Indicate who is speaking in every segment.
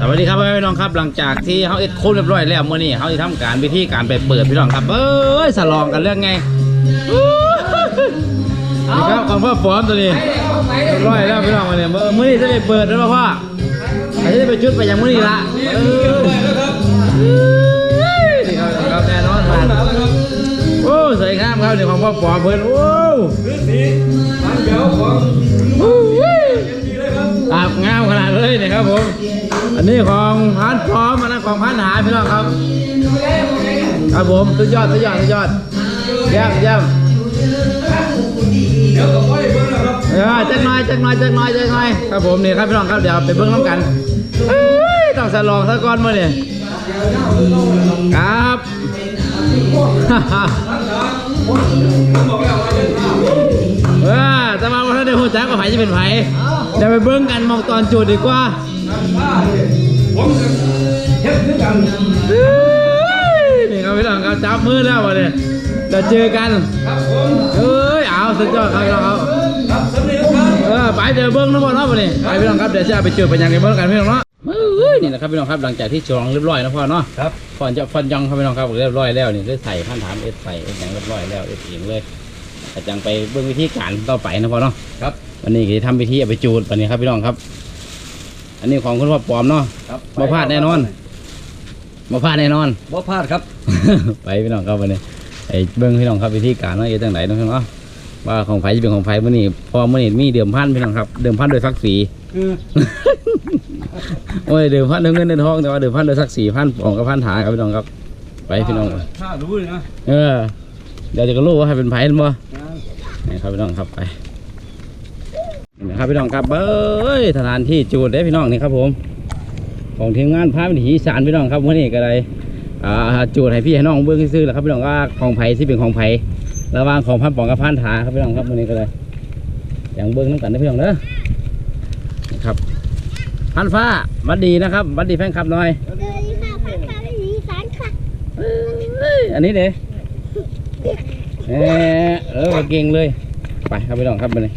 Speaker 1: สวัสดีครับพี่น้องครับหลังจากที่เขาเอ็ดโค้งเรียบร้อยแล้วเมื่อนี้เขาจะทำการวิธีการไปเปิดพี่น้องครับเอ้ยสลองกันเรื่องไงนี่ครับของพ่อฟอมตัวนี้เรียบร้อยแล้วพี่น้องมาเนี่ยเมื่อนี้จะได้เปิดแล้วพ่ออาจจะได้ไปจุดไปอย่างมื่อนี้ละเออนี่ครับครับแน่นอนผ่าโอ้สวยงามครับนี่ของพ่อฟอมเพิ่นโอ้อาบงามขนาดเลยนี่ครับผม อันนี้ของพันพร้อมอันนั้นของพันหาพี่น้องครับ ครับผมสุดยอดสุดยอดสุดยอดเยี่ยมเยี่ยมเออจักหน่อยจักหน่อยจักหน่อยจักหน่อยครับผมนี่ครับพี่น้องครับเดี๋ยวไปเบิ้งน้ำกันต้องสลองซะก่อนมาเนี่ยครับ แต่มาว่าถ้าได้หัวใจก็ไผจะเป็นไผเดี๋ยวไปเบิ้งกันมองตอนจูดดีกว่าเฮ้ยนี่ครับพี่น้องครับจับมือแล้ววะเนี่ยเดี๋ยวเจอกันเอ้ยเอาสุดยอดครับพี่น้องครับเออไปเดี๋ยวเบิ้งทั้งหมดเนาะวะนี่ไปพี่น้องครับเดี๋ยวจะไปเจอไปยังในเบิ้งกันพี่น้องเนาะเอ้ยนี่นะครับพี่น้องครับหลังจากที่จองเรียบร้อยนะพ่อเนาะ
Speaker 2: ครับ
Speaker 1: ฟอนจะฟอนยังครับพี่น้องครับเรียบร้อยแล้วนี่ได้ใส่พันถามเอสใส่เอสอย่างเรียบร้อยแล้วเอสเองเลย แต่จังไปเบิ้งวิธีการต่อไปนะพ่อเนาะ
Speaker 2: ครับ
Speaker 1: วันนี้ก็จะทำพิธีเอาไปจูดวันนี้ครับพี่น้องครับ อันนี้ของคุณพ่อปลอมเนาะ
Speaker 2: ครับ
Speaker 1: บ่พลาดแน่นอนมาพลาดแน่นอน
Speaker 2: บ่พลาดครับ
Speaker 1: ไปพี่น้องครับวันนี้ไอ้เบิ้งพี่น้องครับวิธีการว่าจะจังไหนเนาะพี่น้องเนาะว่าของไผจะเป็นของไผมื่อนี้พอมื่อนี้มีเดิมพันพี่น้องครับ เดิมพันโดยศักดิ์ศรี
Speaker 2: คือ
Speaker 1: โอ้ยเดิมพันด้วยเงินเดินทองแต่ว่าเดิมพันโดยศักดิ์ศรีพันปองกับพันถาครับพี่น้องครับ ไปพี่น้อง
Speaker 2: ถ้ารู้เลยนะ
Speaker 1: เออเดี๋ยวจะก็รู้ว่าให้เป็นไผบ่นี่ ครับพี่น้องครับไปนี่นะครับพี่น้องครับเอ้ยสถานที่จูดเด้พี่น้องนี่ครับผม ของทีมงานพาวิถีอีสารพี่น้องครับวันนี้ก็เลยอ่าจูดให้พี่ให้น้องเบื้องซื่อๆแหละครับพี่น้องว่าของไผ่ที่เป็นของไผ่ระหว่างของพันปองกับพันถาครับพี่น้องครับวันนี้ก็เลยอย่างเบื้องน้ำกันนะพี่น้องเด้อนี่ครับพันฟ้าบัดดีนะครับบัดดีแฟนคลับหน่อย
Speaker 3: สวัสดีค่ะพันธุ์ข้าวอีสานค่ะ
Speaker 1: เอ้ยอันนี้เด้เออเออเก่งเลย ไปครับพี่น้องครับวันนี้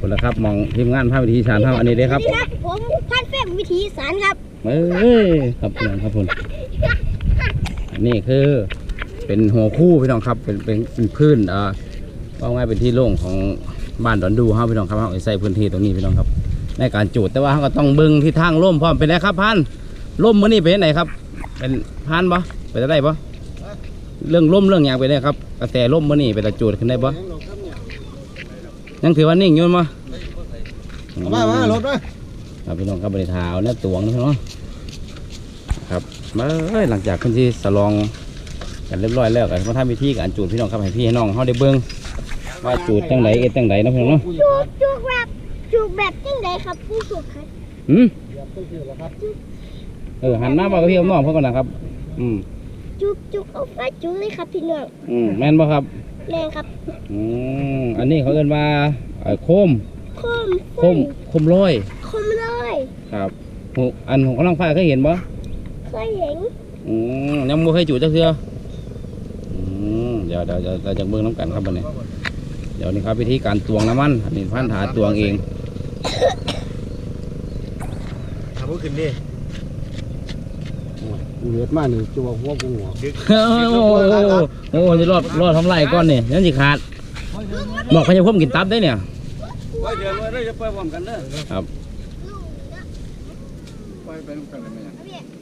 Speaker 1: คนละครับมองทีมงานพาวิถีอีสารทำอันนี้เด้ครับ
Speaker 3: สวัสดีครับผมพันธุ์แฟมวิถีอีสานครับ
Speaker 1: เอ้ยครับพี่น้องครับผมอันนี้คือเป็นหัวคู่พี่น้องครับเป็นเป็นเป็นพื้นอ่าว่าง่ายเป็นที่โล่งของบ้านดอนดูเฮาพี่น้องครับเฮาใส่พื้นที่ตรงนี้พี่น้องครับ ในการจูดแต่ว่าเฮาก็ต้องเบิ่งที่ทางล่มพร้อมเป็นไงครับพันล่มมื้อนี้เป็นไหนครับ เป็นพันบ่ไปได้บ่เรื่องล่มเรื่องหยังไปได้ครับกระแสล่มมื้อนี้ไปตะจูดขึ้นได้บ่ ยังถือว่านิ่งอยู่มั้ย
Speaker 2: มามารถมา
Speaker 1: ครับพี่น้องครับบริทาวเนี่ยตวงนะพี่น้องครับมาเอ้ยหลังจากคนที่สลองกันเรียบร้อยแล้วกันมาทำพิธีการจูดพี่น้องครับให้พี่ให้น้องเขาได้เบิ้งว่าจูดจังไหนเอ็ดจังไหนนะพี่น้องเนาะ
Speaker 3: จูบจูบแบบจูบแบบจังไดครับผู้สุขครับ
Speaker 1: หืมเออหันมาบอกกับพี่กับน้องเพื่อนก่อนนะครับ อืม
Speaker 3: จูบจูบเอาไปจูบเลยครับพี่น้อง
Speaker 1: อืมแม่นบ่ครับ
Speaker 3: แม่ครับ
Speaker 1: อืมอันนี้เขาเอิ้นว่าเอ่อโคม
Speaker 3: คม
Speaker 1: โคมโคมลอย
Speaker 3: คมเลย
Speaker 1: ครับหูอันของกำลังไฟเคยเห็นบ่
Speaker 3: เคยเห็น
Speaker 1: อืมยังไม่เคยจูดจักเทื่ออืมเดี๋ยวเดี๋ยวเดี๋ยวเราจะเบิ่งน้ำกันครับวันนี้ เดี๋ยวนี้ครับวิธีการตวงน้ำมันอันนี้พันถาตวงเอง
Speaker 2: ทำขึ้นดิ
Speaker 4: เลือดมาหนึ่งตัวหัวกูหัว
Speaker 1: โอ้โหโอ้โหจะรอดรอดทำไรก้อนนี่นั่นสิขาดบอกเขาจะพ่มกินตับได้เนี่ย
Speaker 2: ไว้เดี๋ยวไว้เราจะไปพร้อมกันเด้อ
Speaker 4: ไปไปลูกกันเลยไหม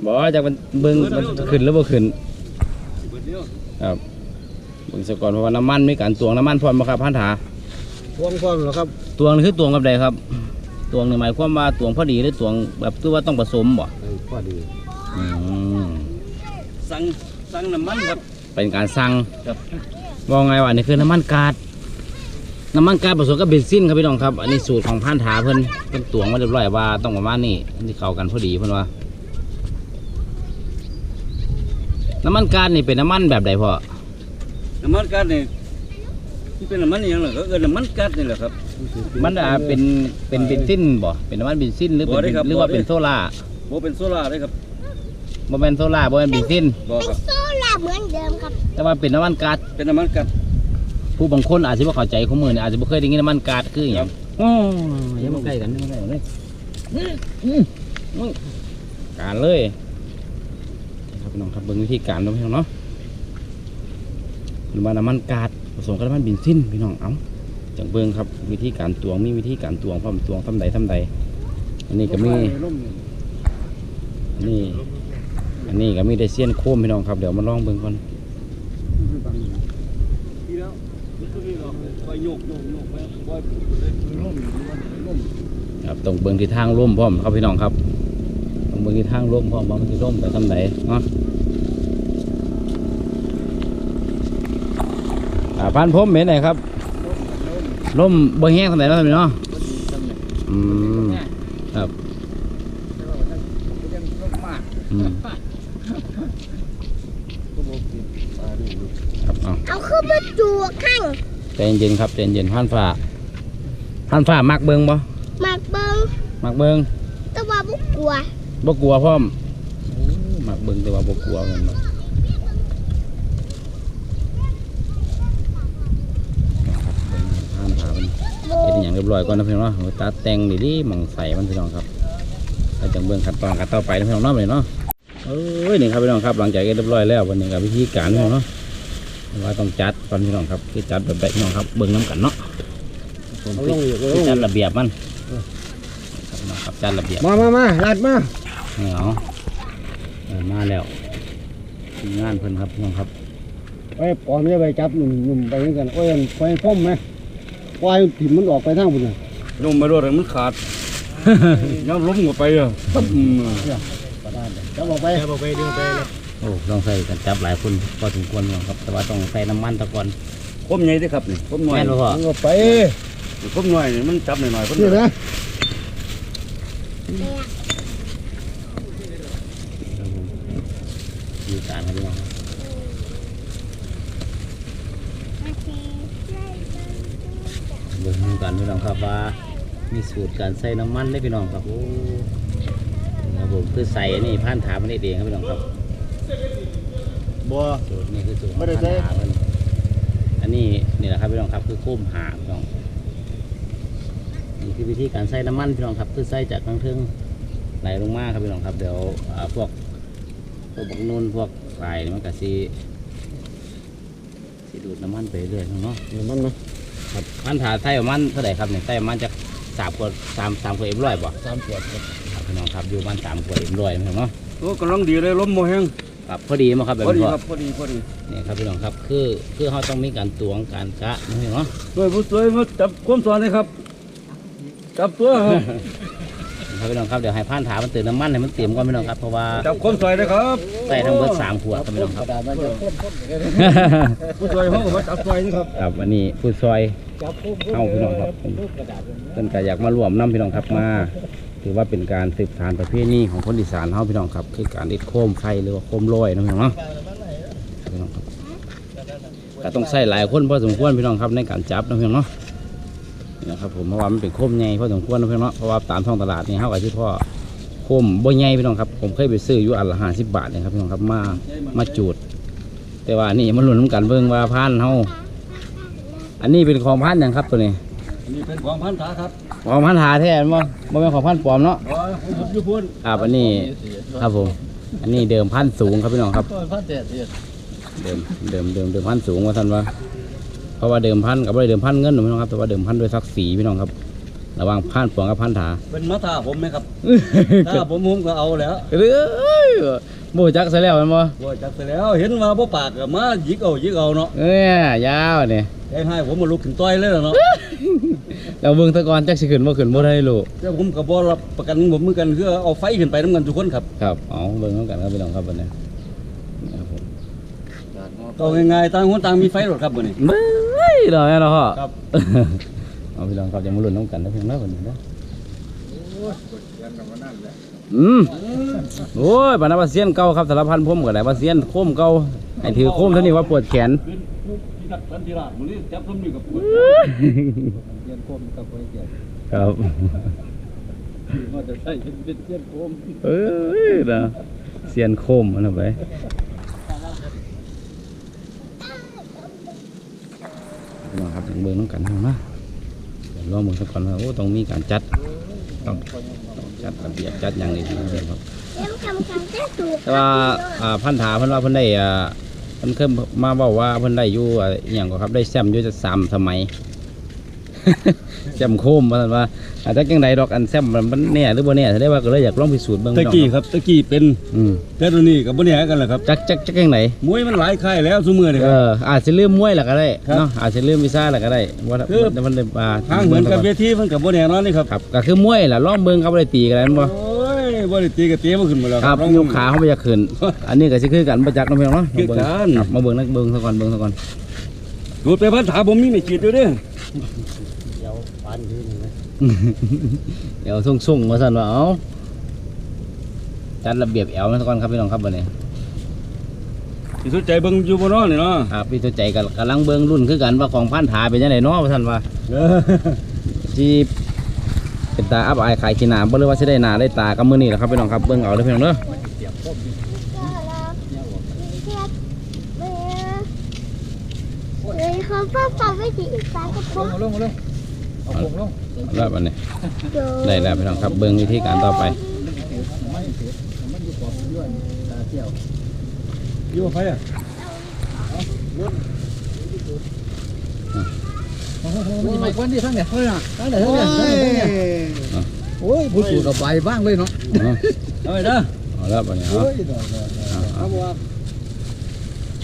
Speaker 1: บอกว่าจากมันเบิ่งมันขึ้นหรือบ่ขึ้น
Speaker 2: เบิดเดียว
Speaker 1: ครับเบิ่งซะก่อนเพราะว่าน้ำมันมีการตวงน้ำมันพร้อมบ่ครับพันถา
Speaker 4: พวงพวงเหรอครับ
Speaker 1: ตวงคือตวงกับใดครับตวงนี่หมายความว่าตวงพอดีหรือตวงแบบคือว่าต้องผสมบ่
Speaker 4: พอดี
Speaker 1: อืม
Speaker 2: สั่งสั่งน้ำมันครับ
Speaker 1: เป็นการสั่ง
Speaker 2: ครับ
Speaker 1: ว่าไงวะนี่คือน้ำมันกาดน้ำมันกาดผสมกับเบนซินครับพี่น้องครับ อันนี้สูตรของพันถาเพิ่นเพิ่นตวงมาเรียบร้อยว่าต้องประมาณนี้ที่เข้ากันพอดีเพิ่นว่า น้ำมันกาดนี่เป็นน้ำมันแบบใดพ่อ
Speaker 2: น้ำมันกัดนี่ที่เป็นน้ำมันอหย่างเหรอก็เอิ้นน้ำมันกัดนี่แหละครับ
Speaker 1: มันอ่าเป็นเป็นเบนซินบ่ เป็นน้ำมันเบนซินหรือเป็น
Speaker 2: บ่ได้ครับ
Speaker 1: หรือว่า
Speaker 2: บ่ได้
Speaker 1: เป็นโซล่า
Speaker 2: โบเป็นโซล่าเลยครับ
Speaker 1: บ่แม่นโซล่าบ่แม่นเบนซิน
Speaker 2: บ่
Speaker 3: เป็น
Speaker 2: ครับ
Speaker 3: โซล่าเหมือนเดิมครับ
Speaker 1: แต่ว่าเป็นน้ำมันกาด
Speaker 2: เป็นน้ำมันกัด
Speaker 1: ผู้บางคนอาจจะบ่เข้าใจข้อมือนี่อาจจะบ่เคยได้ยินน้ำมันกาดคืออห
Speaker 2: ครั
Speaker 1: ย่าง
Speaker 2: บ
Speaker 1: โอ้ยอย่ามาใกล้กันอย่ามาใกล้กันเลยอืมอืมอืมการเลยครับพี่น้องครับเบิ่งวิธีการเนาะพี่น้องเนาะหรือว่าน้ำมันกาดผสมกับน้ำมันบินซินพี่น้องเอาจังเบิ่งครับวิธีการตวงมีวิธีการตวงพร้อมตวงทำใดทำใดอันนี้ก็มี
Speaker 4: ล่มนี่
Speaker 1: อันนี้อันนี้ก็มีได้เสี้ยนโค้มพี่น้องครับเดี๋ยวมาลองเบิ่งก่อน
Speaker 2: ทีแล้วคือนี่เราคอยโยกโยกโยกไปคอย
Speaker 4: ล่มล่ม
Speaker 1: ครับต้องเบิ่งที่ทางร่มพร้อมครับพี่น้องครับต้องเบิ่งที่ทางร่มพร้อมว่ามันจะร่มไปทำใดเนาะอ่าพันพรมเห็นไหนครับร่มบ่แห้งทำใดแล้วทำไมเนาะอืมครับอืมครับเอา
Speaker 3: เอาขึ้นมาจูข้าง
Speaker 1: ใจเย็นๆครับใจเย็นๆพันฝ่าพันฝ่ามักเบิ่งบ่
Speaker 3: หมากเบิง
Speaker 1: มักเบิ่ง
Speaker 3: แต่ว่าบุกกลัว
Speaker 1: บ่กลัวพร้อมมักเบิ่งแต่ว่าบ่กลัวเหมือนบ่ห้ามถามมัน
Speaker 3: โบ
Speaker 1: เฮ็ดอหย่างเรียบร้อยก่อนนะพี่น้องเนาะเอาตัดแต่งดีๆหมองใส่มันพี่น้องครับแล้วจังเบิ่งขั้นตอนกันต่อไปนะพี่น้องเนาะบัดนี้เนาะเอ้ยนี่ครับพี่น้องครับหลังจากเรียบร้อยแล้ววันนี้ก็วิธีการพี่น้องเนาะ ว่าต้องจัดก่อนพี่น้องครับคือจัดแบบใดพี่น้องครับเบิ่งน้ำกันเนาะ
Speaker 4: เอาลงอีกเอาล
Speaker 1: คืองจัดระเบียบมันครับพี่น้องครับจัดระเบียบ
Speaker 4: มามามาลัดมา
Speaker 1: เหนียวเออมาแล้วทีมงานเพิ่นครับพี่น้องครับ
Speaker 4: ไปปอนไม่ไปจับหนุ่มหนุ่มไปเหมือนกันโอ้ยไฟพ่มไหมควายถิ่มมันออกไปทางบุญน่ะ
Speaker 2: โยมไม่รู้อะไรมันขาดย้อมล้มหัวไปอะตั้ม
Speaker 4: จับออกไปจับออกไปดึงไป
Speaker 1: โอ้ต้องใส่กันจับหลายคนพอสมควรพี่น้องครับ แต่ว่าต้องใส่น้ำมันตะกอน
Speaker 2: คมใหญ่เด้อครับนี่คมหน่อย
Speaker 1: แม่นบ่พ่อ
Speaker 4: ดึงออกไป
Speaker 2: คมหน่อยนี่มันจับหน่อยๆเพิ่น
Speaker 4: นี่นะ
Speaker 1: มีการครับพี่น้องครับเบิ่งกันพี่น้องครับว่า มีสูตรการใส่น้ำมันได้พี่น้องครับโอ้ครับผมคือใส่อันนี้ผ่านถามมันเองครับพี่น้องครับ
Speaker 4: บัว
Speaker 1: สูตรนี่คือสูตร
Speaker 4: ไม่ได้ใส่
Speaker 1: ผ่านถามมันอันนี้นี่แหละครับพี่น้องครับคือโค้มหาพี่น้องนี่คือวิธีการใส่น้ำมันพี่น้องครับคือใส่จากข้างเทิงไหลลงมาครับพี่น้องครับเดี๋ยวอ่าพวกพวกบักนูนพวกสายนี่มันก็สีสีดูดน้ำมันไปเรื่อยเนาะ
Speaker 4: เดี๋ยวมันนะ
Speaker 1: ครับมันถาใส่ประมันเท่าไหร่ครับเนี่ยใส่ประมันจะสามขวดสามสามขวดเอ็มร้อยป่ะ
Speaker 4: สามขวดครับ
Speaker 1: ครับพี่น้องครับอยู่บ้านสามขวดเอ็มร้อยนะครับเนาะ
Speaker 2: โอ้กำลังดีเลยล้มโมแห้ง
Speaker 1: ครับพอดีมั้งครับแบบ
Speaker 2: พอดี
Speaker 1: นี้
Speaker 2: ครับพอดีพอดี
Speaker 1: นี่ครับพี่น้องครับคือคือเขาต้องมีการตวงการกะนะพี่น้องเนาะ
Speaker 2: ด้วยผู้สวยมาจับความสอนเลยครับ จับตัวครับ
Speaker 1: ครับพี่น้องครับเดี๋ยวให้ผ่านถามันเติมน้ำมันให้มันเต็มก่อนพี่น้องครับเพราะว่า
Speaker 2: จับความสวยเลยครับ
Speaker 1: ใส่ทั้งเบิดสามขวดครับพี่น้องครับ
Speaker 2: ผู้สวยเขาก็มาจับสวยนี่ครับ
Speaker 1: ครับอันนี้ผู้ซอย
Speaker 4: จับปุ๊บ
Speaker 1: เอาพี่น้องครับ เพิ่นก็อยากมารวมน้ำพี่น้องครับมา ถือว่าเป็นการสืบสานประเพณีของคนอีสานเฮาพี่น้องครับ คือการเด็ดโคมไฟหรือว่าโคมลอยนะพี่น้องเนาะพี่น้องครับก็ต้องใส่หลายคนพอสมควรพี่น้องครับในการจับนะพี่น้องเนาะนะครับผมเพราะว่ามันเป็นโคมใหญ่พอสมควรนะพี่น้องเนาะเพราะว่าตามท้องตลาดนี่เฮาก็ที่พ่อโคมบ่ใหญ่พี่น้องครับผมเคยไปซื้ออยู่อันละห้าสิบบาทนยครับพี่น้องครับมามาจูด แต่ว่านี่มันหลุนน้ำกันเบิ่งว่าพันเฮาอันนี้เป็นของพันหยังครับตัวนี้
Speaker 2: นนี้เป็นของพันธะครับ
Speaker 1: ของพันหาแท้มั้งบ่เป็นของพันปลอมเนาะ
Speaker 2: อ๋อของผมอยู่พุ่น
Speaker 1: ครับอันนี้ครับผม อันนี้เดิมพันสูงครับพี่น้องครับ
Speaker 4: พันเจ็ดเจ็ด
Speaker 1: เดิมเดิมเดิมเดิมพันสูงว่าท่านว่า เพราะว่าเดิมพันกับไม่ได้เดิมพันเงินหนูพี่น้องครับแต่ว่าเดิมพันด้วยศักดิ์ศรีพี่น้องครับ ระหว่างพันปลอมกับพันถา
Speaker 2: เป็นมาตาผมไหมครับถ้าผมผมก็เอาแล้ว
Speaker 1: เอ้ยโบจักซะแล้วแมันบ่
Speaker 2: ว่าจับไปแล้วเห็นว่าบ่ปากก็มาหยิกเอาหยิกเอาเนาะ
Speaker 1: เอ้ยยาวเนี่ย
Speaker 2: ให้ให้ผมมาลุกขึ้นต่อยเลยล่ะเนาะ
Speaker 1: เราเบิ่งแตะกอนจักสิขึ้นบ่ขึ้นบ่ได้ลูก
Speaker 2: แต่ผมก็บ่รับประกันผมเหมือนกันคือเอาไฟขึ้นไปนํกันทุกคนครับ
Speaker 1: ครับเอาเบิ่งน้ำกันครับพี่น้องครับวันนี้นี่ครับผม
Speaker 2: ก็ง่ายๆต่างคนต่างมีไฟหรอกครับมื้อนี้
Speaker 1: เบ้ยเราแม่เราพ่อ
Speaker 2: ครับ
Speaker 1: เอาพี่น้องครับยังมาลุ้นน้ำกันนะเพียงแล้ววันนี้นะอืมโอ้ยปานาบาเซียนเก่าครับสารพันพุ่มกับไหนบาเซียนโค้มเก่าไอ้ถือโค้มเท่านี้ว่าปวดแขน
Speaker 2: เป็นผู้พิทักษ์สันติราษฎร์มื้อนี้จับผมอยู่กับผู้
Speaker 4: เย็นคมกับไฟเจ็ด
Speaker 1: ครับ
Speaker 2: มาจะใช้เป็นเส้นโคม
Speaker 1: เอ้ยนะเซียนโค้มมันเอาไปพี่น้องครับยังเบิ่งน้ำกันเท่านะเดี๋ยวรอมือสักก่อนว่าโอ้ต้องมีการจัดต้องต้องจัดระเบียบจัดอย่างนี้นะครับ
Speaker 3: เอ็มทำการเต้นสูง
Speaker 1: แต่ว่าอ่าพันธาเพิ่นว่าเพิ่นได้อ่าเพิ่นเคยมาเว้าว่าเพิ่นได้อยู่อ่าอหย่างก็ครับได้แซมอยู่จะสามสมัย แซมโคมว่าซั่นว่าอาจจะจังไดดอกอันแซมมันมันแน่หรือบ่แน่แสดงว่าก็เลยอยากลองพิสูจน์เบิ่ง
Speaker 2: ตะกี้ครับตะกี้เป็น
Speaker 1: อืม
Speaker 2: แต่ตัวนี้กับบ่เนี่ยกันแหละครับ
Speaker 1: จักจักจักจังได
Speaker 2: มวยมันหลายค่ายแล้วซุมื้อนี่ค
Speaker 1: เอ
Speaker 2: รับ
Speaker 1: ออาจจะลืมมวยล่ะก็ได้
Speaker 2: ครับ
Speaker 1: เนาะอาจจะลืมวีซ่าล่ะก็ได้ว่า
Speaker 2: คือ
Speaker 1: มันได้อ่า
Speaker 2: ทางเหมือนกับเวทีมันกับบ่เนี่ยนอนนี่ครับ
Speaker 1: ครับก็คือมวยล่ะลองเบิ่งครับบ่ได้ตีกันแล้วแม่นบ่
Speaker 2: โอ้ยบ่ได้ตีกับเตีบ่ขึ้นมาแล้ว
Speaker 1: ครับ
Speaker 2: ลอง
Speaker 1: ยกขาเขาไปจะขึ้น อันนี้ก็สิคือกันประจักษ์น้องเพียงเนาะ
Speaker 2: คือกัน
Speaker 1: ครับมาเบิ่งนักเบิ่งซะก่อนเบิ่งซะก่อน
Speaker 2: ดูดไปพันถาผมมีไม่ขีดอยู่เด้อ
Speaker 4: เดี๋ยวปานดีนี่นะ
Speaker 1: เดี๋ยวส่งๆมาสั่นว่าเอ้าจัดระเบียบแอวมาซะก่อนครับพี่น้องครับบัดนี้
Speaker 2: สิสนใจเบิ่งอยู่บ่เนาะนี่เนาะ
Speaker 1: ครับพี่ตัวใจกันกำลังเบิ่งรุ่นคือกันว่าของพันธาเป็นจังไดเนาะว่าซั่นว่า
Speaker 2: เออ
Speaker 1: สิเป็นตาอับอายขายขี้หน้าบ่หรือว่าสิได้หน้าได้ตากับมื้อนี้ล่ะครับพี่น้องครับเบิ่งเอาเด้อพี่น้องเด้อ
Speaker 3: เฮ้ยเขาฟ้าฟ้าไม่ดีอีกฟ้าก็พบ
Speaker 1: เอาแล้วบัดนี้
Speaker 3: เดี๋ยว
Speaker 1: ได้แล้วพี่น้องครับเบิ่งวิธีการต่อไป
Speaker 2: อยู่กับไผอะ
Speaker 4: มันไม่ควรที่ทั้งเนี่ยทั้งเนี่ยทั้งเนี่ยทั้งเนี่ยทั้งเนี่ยโอ้ยผู้สูงกับใบบ้างเลยเนาะ
Speaker 1: เอา
Speaker 2: เอาไปเด้อ
Speaker 1: เอาแล้วบัดนี้เอา
Speaker 4: โอ้ยดอกดอกดอก
Speaker 1: เอา
Speaker 4: เอาว่า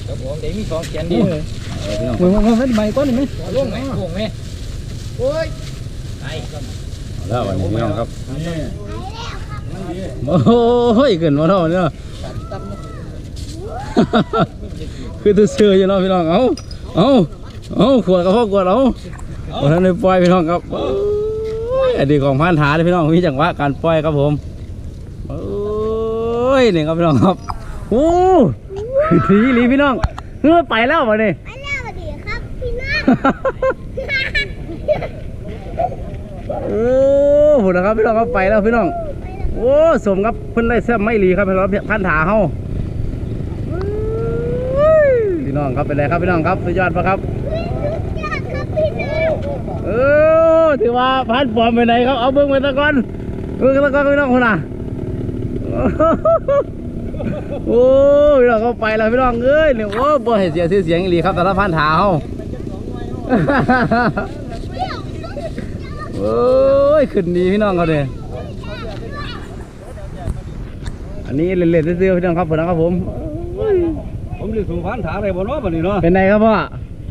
Speaker 1: เอาพี่น้อง
Speaker 4: มึงมึงเป็นใบก้อนนี่ไหม
Speaker 1: ลงไหมลงไหม
Speaker 4: โอ้ย
Speaker 1: เอาแล้วบัดนี้พี่น้องครับโอ้ยขึ้นมาเนาะเนี่ยคือตัวเสืออยู่เนาะพี่น้องเอาเอาเอาขวดกับพ่อขวดเอาวันนั้นได้ปล่อยพี่น้องครับอ้ดีของพันธาเลยพี่น้องมีจังหวะการปล่อยครับผมโอ้ยนี่ครับพี่น้องครับโอ้ทีรีพี่น้องเฮ้ยไปแล้วมาเนี่ โอ้โหนะครับพี่น้องครับไปแล้วพี่น้อง โอ้สมครับเพิ่นได้แซ่บไม่รีครับพี่น้องพันธาเฮาโอ้ยพี่น้องครับเป็นไรครับพี่น้องครับสุดยอดปะครับเออถือว่าพันปอมไปไหนครับเอาเบิ้งไปตะกอนเบิ้งตะกอนพี่น้องคนน่ะโอ้พี่น้องเขาไปแล้วพี่น้องเอ้ยเนี่ยโอ้บ่ให้เสียเสียงอีหลีครับแต่ละพันถาเฮา โอ้ยขึ้นดีพี่น้องเขาเนี่ยอันนี้เล่นๆซื่อๆพี่น้องครับพี่น้องครับผมโอ้ย
Speaker 2: ผมสิสู่พันถาได้บ่เนาะบัดนี้เนาะ
Speaker 1: เป็นไงครับพ่อ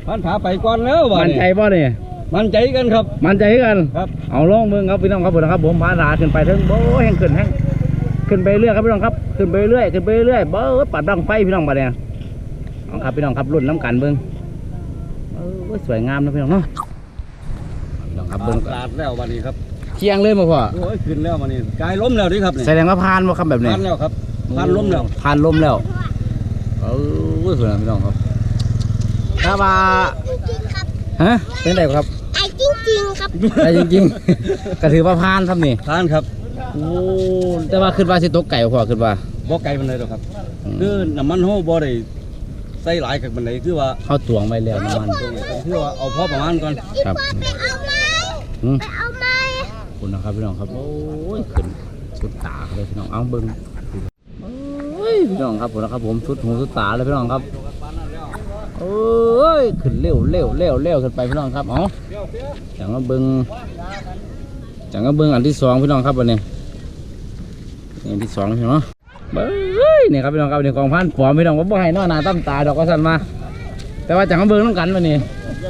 Speaker 2: พันถาไปก่อนแล้วบัด
Speaker 1: มั่น
Speaker 2: นี้
Speaker 1: ใจป่ะเนี่ย
Speaker 2: มั่นใจกันครับ
Speaker 1: มั่นใจกัน
Speaker 2: ครับ
Speaker 1: เอาลองเบิ่งครับพี่น้องครับผมนะครับผมพาราขึ้นไปถึงโบ้แห่งขึ้นแห่งขึ้นไปเรื่อยครับพี่น้องครับขึ้นไปเรื่อยขึ้นไปเรื่อยเบ้อปัดดังไฟพี่น้องบัดเนี่ยเอาครับพี่น้องครับรุ่นน้ำกันเบิ่งเออ สวยงามนะพี่น้องเนาะพี่น้องครับเบิ่ง
Speaker 2: ลาดแล้วบัดนี้ครับ
Speaker 1: เชียงเลยมาพ่อ
Speaker 2: โอ้ยขึ้นแล้วบัดนี้กายล้มแล้วดิครับนี่
Speaker 1: แสดงว่าพานว่าคำแบบนี้
Speaker 2: พันแล้วครับพันล้มแล้ว
Speaker 1: พานล้มแล้วเออสวยนะพี่น้องครับถ้าว่า
Speaker 3: จริงครับ
Speaker 1: ฮะเป็นไรครับ
Speaker 3: ไอ้จริงๆครับ
Speaker 1: ได้จริงๆก็ถือว่าพานครับนี่
Speaker 2: ทานครับ
Speaker 1: โอ้แต่ว่าขึ้นว่าสิตกไก่บ่พ่อขึ้นว่า
Speaker 2: บ่ไกลปานใดหรอกครับคือน้ำมันเฮาบ่ได้ใส่หลายกับปานใดคือว่า
Speaker 1: เขาตวงไว้แล้วน้ำมัน
Speaker 2: คือว่าเอาพอประมาณก่อน
Speaker 3: อี
Speaker 1: ครับ
Speaker 3: ปอไปเอาไหม
Speaker 1: อืม
Speaker 3: ไปเอาไหม
Speaker 1: ขอบคุณนะครับพี่น้องครับโอ้ยขึ้นสุดตาเลยพี่น้องเอาเบิ้งโอ้ยพี่น้องครับผมนะครับผมสุดหูสุดตาเลยพี่น้องครับโอ้ยขึ้นเร็วเร็วเร็วเร็วขึ้นไปพี่น้องครับเอาจังก็เบิ้งจังก็เบิ้งอันที่สองพี่น้องครับวันนี้นี่อันที่สองพี่น้องเนาะเบ้ย นี่ครับพี่น้องครับนี่กองพันปลอมพี่น้องว่าบ่ให้นอนหน้าตั้มตาดอกก็สั่นมา แต่ว่าจังก็เบิ้งน้ำกันวันนี้
Speaker 2: เรา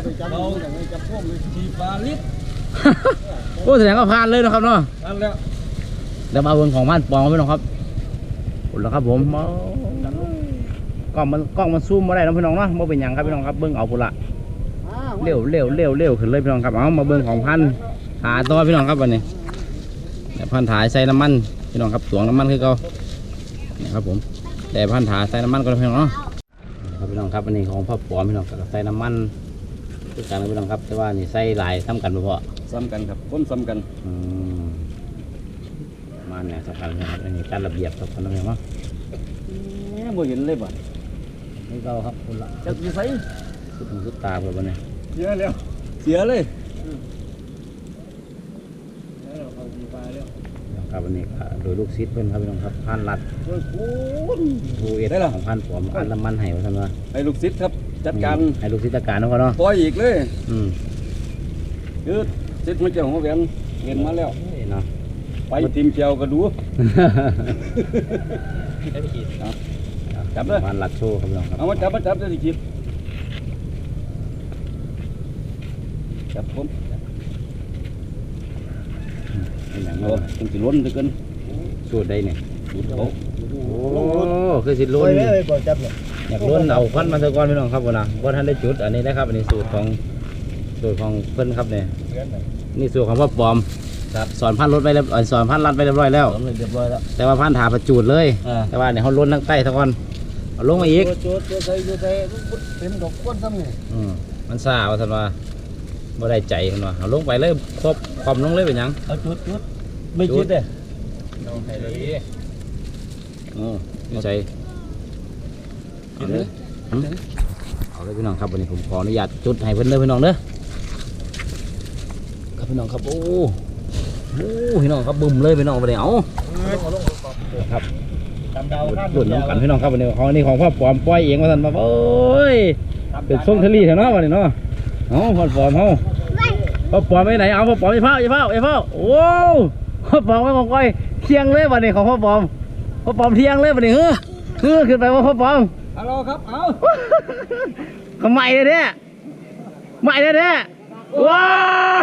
Speaker 2: จะพ่มทีปลาลิบ
Speaker 1: โอ้แสดงว่าผ่านเลยนะครับเนาะ
Speaker 2: นั่นแล้ว
Speaker 1: เดี๋ยวมาเบิ่งของบ้านปองพี่น้องครับหมดแล้วครับผมเอากล้องมันกล้องมันซูมมาได้นะพี่น้องเนาะไม่เป็นหยังครับพี่น้องครับเบิ่งเอาพุ่นละเร็วเร็วเร็วเร็วขึ้นเลยพี่น้องครับเอามาเบิ่งของพันหาตัวพี่น้องครับวันนี้เดี๋ยวพันถ่ายใส่น้ำมันพี่น้องครับสวงน้ำมันคือเก่า นี่ครับผม แต่พันถ่ายใส่น้ำมันก็ได้พี่น้องเนาะครับพี่น้องครับอันนี้ของพ่อปอมพี่น้องก็ใส่น้ำมันคือกันนะพี่น้องครับ แต่ว่านี่ใส่หลายซ้ำกันบ่พอ
Speaker 2: ซ้ำกันครับคนซ้ำกัน
Speaker 1: อืมประมาเนี่ยสำคัญนะครับอันนี้การระเบียบสำคัญนะพี่น้องเนาะ
Speaker 2: แหมบ่เห็นเลยบัด
Speaker 1: นี่เราครับคุณละ
Speaker 2: จักสิใส่
Speaker 1: สุดหูสุดตาเพื่อนเนี่ย
Speaker 2: เสียแล้วเสียเลย
Speaker 1: คครับวันนี้ก็โดยลูกศิษย์เพิ่นครับพี่น้องครับพันรัด
Speaker 2: โอ้ยคุณ
Speaker 1: ผู้เอ็ดของพันปลอมอันน้ำมันให้ว่าซั่นว่า
Speaker 2: ให้ลูกศิษย์ครับ จัดการ
Speaker 1: อืมให้ลูกศิษย์จัดการเนาะพ่อเนาะ
Speaker 2: ปล่อยอีกเลย
Speaker 1: อืม
Speaker 2: คือศิษย์มาเจ้าหัวแหวนเห็นมาแล้ว
Speaker 1: นี่เนาะ
Speaker 2: ไปทีมเจียวก็ดู จับเลย
Speaker 1: พันรัดโชว์ครับพี่น้องครับ
Speaker 2: เอามาจับมาจับจะสิคิดจับผม
Speaker 1: เป็นอย่าง
Speaker 2: โอ้
Speaker 1: เนาะ
Speaker 2: มันสิล้นเหลือเกิน
Speaker 1: สูตรใดเนี่ย
Speaker 2: ดูเขา
Speaker 1: โอ้คือสิล้น
Speaker 4: เลยบ่จับเลย
Speaker 1: อยากล้นเอาควันมาซะกอนพี่น้องครับบ่นะบ่ทันได้จุดอันนี้นะครับ อันนี้สูตรของสูตรของเพิ่นครับเนี่ยนี่สูตรของพ่อปอมครับสอนพันรถไปแล้วเอ่อสอนพันรัดไปเรียบร้อยแล้ว
Speaker 2: เรียบร้อยแล้ว
Speaker 1: แต่ว่าพันถาประจูดเลย แต่ว่าเนี่ยเขาล้นทั้งใต้ทั้งก่อนลงมาอีก
Speaker 4: โจดโจดใส่โจดใส่เต็มดอกควนซ้ำนี่
Speaker 1: อืมมันซาว่าซั่นว่า บ่ได้ใจกันว่าเอาลงไปเลยครบความลงเลยเป็นหยัง
Speaker 2: เอาจุดจุดไม่จุดเด้
Speaker 1: อือนี่ใจเอาเลยอืมเอาเลยพี่น้องครับวันนี้ผมขออนุญาตจุดให้เพิ่นเด้อพี่น้องเด้อครับพี่น้องครับโอ้โอ้พี่น้องครับบึ้มเลยพี่น้องไปเลยเอาครับ
Speaker 4: ตามดาวข้าม
Speaker 1: หลุดน้ำกันพี่น้องครับวันนี้ของนี่ของพ่อปอมปล่อยเองว่าซั่นมาโอ้ยเป็นส้มทะเลเถอะเนาะวันนี้เนาะ เอาพ่อปอมเฮาพ่อปอมไปไหนเอาพ่อปอมไอ้เฝ้าไอ้เฝ้าไอ้เฝ้าโอ้พ่อปอมไว้ของก้อยเที่ยงเลยวันนี้ของพ่อปอมพ่อปอมเที่ยงเลยวันนี้เฮ้อเฮ้อขึ้นไปว่าพ่อปอม
Speaker 2: ฮัลโหลครับเอา
Speaker 1: เขาใหม่เลยเนี่ยใหม่เลยเนี่ยว้าว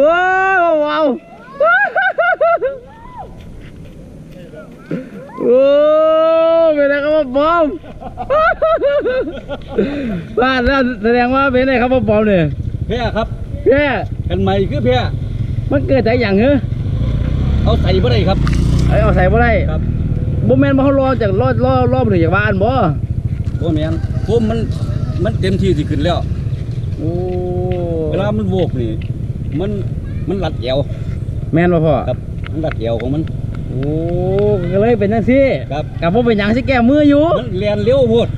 Speaker 1: ว้าวว้าวโอ้เป็นไงครับพ่อปอม พลาดแล้วแสดงว่าเป็นไงครับพ่อปอมเนี่ย
Speaker 2: เพี้ยครับ
Speaker 1: แค่
Speaker 2: กันใหม่คือเพี้ย
Speaker 1: มันเกิดจากอย่างเหรอ
Speaker 2: เอาใส่บ่ได้ครับ
Speaker 1: ไอ้เอาใส่บ่ได้
Speaker 2: ครับ
Speaker 1: บ่แม่นบ่เขารอจากรอรอรอไปถึงจากบ้านบ่
Speaker 2: โอ้แมนโฟมมันมันเต็มที่สิขึ้นแล้ว
Speaker 1: โอ้
Speaker 2: เวลามันโวกนี่มันมันหลัดเอว
Speaker 1: แม่นบ่พ่อ
Speaker 2: ครับมันหลัดเอวของมัน
Speaker 1: โอ้ก็เลยเป็นจังซี่
Speaker 2: ครับ
Speaker 1: กับบ่เป็นหยังสิแก้มืออยู่
Speaker 2: มันเรียนเร็วโพด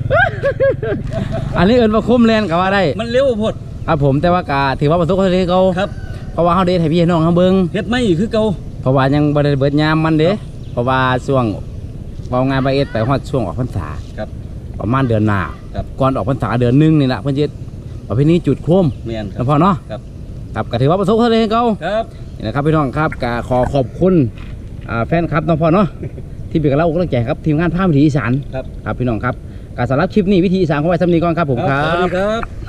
Speaker 1: อันนี้เอิ้นว่าคุ้มแลนก็ว่าได้
Speaker 2: มันเร็วโพด
Speaker 1: ครับผมแต่ว่ากาถือว่าประสบความสำเร็จเขา
Speaker 2: ครับ
Speaker 1: เพราะว่าเฮาเด้ให้พี่ให้น้องเฮาเบิ่ง
Speaker 2: เฮ็ดไม่คือเก่า
Speaker 1: เพราะว่ายังบ่ได้เบิดยามมันเด้เพราะว่าช่วงเว้างานไปเอ็ดไปฮอดช่วงออกพรรษา
Speaker 2: ครับ
Speaker 1: ประมาณเดือนหน้า
Speaker 2: ครับ
Speaker 1: ก่อนออกพรรษาเดือนหนึงนี่ล่ะเพิ่นสิประเพณีจุดโคม
Speaker 2: แมนค
Speaker 1: แล้
Speaker 2: รับ
Speaker 1: วพ่อเนาะ
Speaker 2: ครับ
Speaker 1: ครับก็ถือว่าประสบความสำเร็จเขา
Speaker 2: ครับ
Speaker 1: นี่นะครับพี่น้องครับกขอขอบคุณ อ่าแฟนครับน้องพ่อเนาะที่เป็นกำลังอกกำลังใจครับทีมงานภาพวิถีอีสาน
Speaker 2: ครับ
Speaker 1: ครับพี่น้องครับการสำหรับคลิปนี้วิธีอีสานของไว้สำนีก่อนครับผมครั
Speaker 2: สวัสดี
Speaker 1: บ
Speaker 2: ครับ